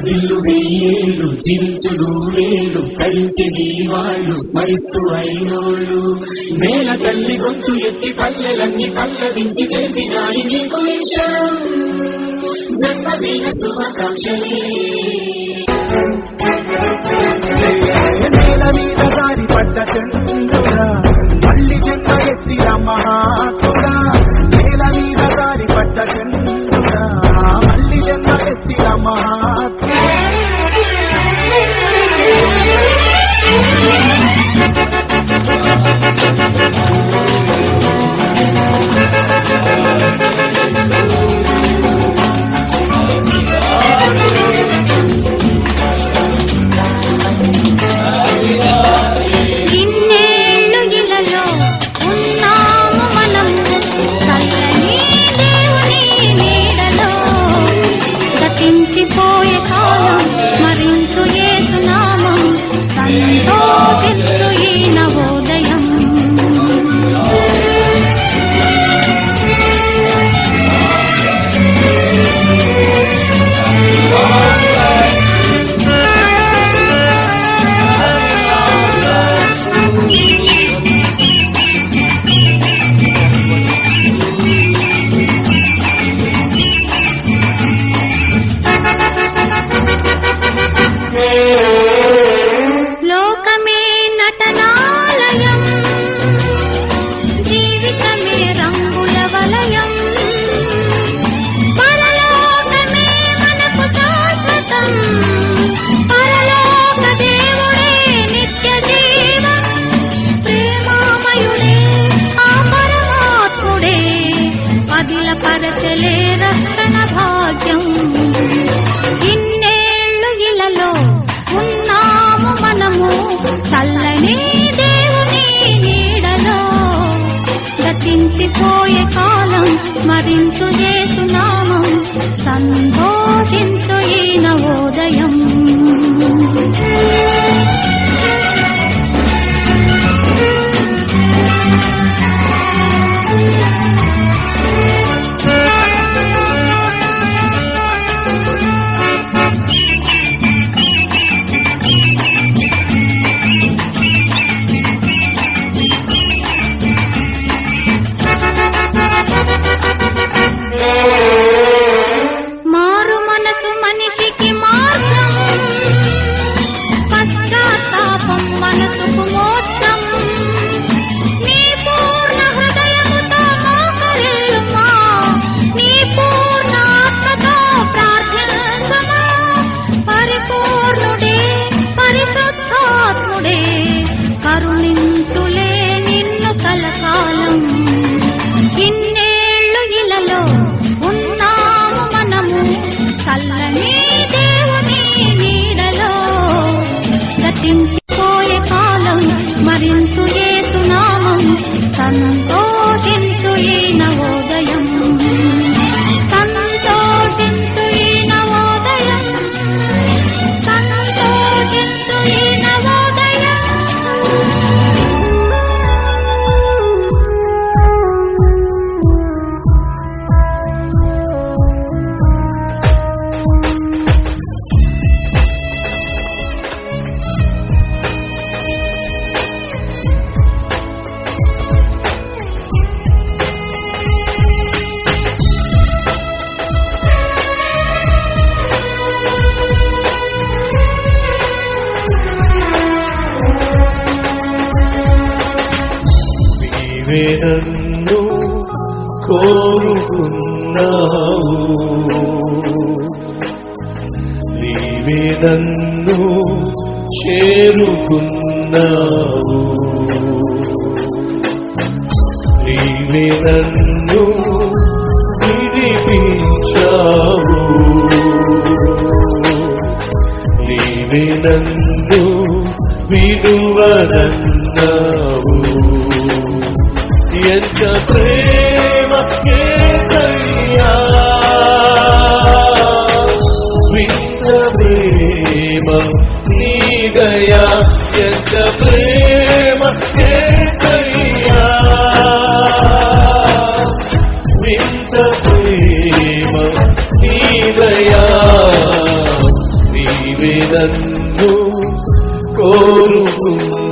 మదిల్లు వెయ్యేళ్ళు చించుడు వేళ్ళు తరించిది వాళ్ళు స్మరిస్తూ అయినోళ్ళు. నేల తల్లి గొంతు ఎత్తి పల్లెలన్నీ పల్లవించి తెలిపినాయి నీకు జన్మదిన శుభాకాంక్షలే. నేల మీద జారి పడ్డ చంద్రుడా చల్లనే దేవుని నీడలో గతించిపోయే కాలం స్మరించు చేస్తున్నాము సంత నన్ను కోరుకున్నావు. నీవే నన్ను చేరుకున్నావు. నీవే నన్ను విడిపించావు. నీవే నన్ను విడువనన్నావు ఎంత ప్రేమ కేసయ్యా. వింత ప్రేమ నీ దయా ఎంత ప్రేమ కేసయ్యా. వింత ప్రేమ నీ దయా నీవే నన్ను కోరుకున్నావు.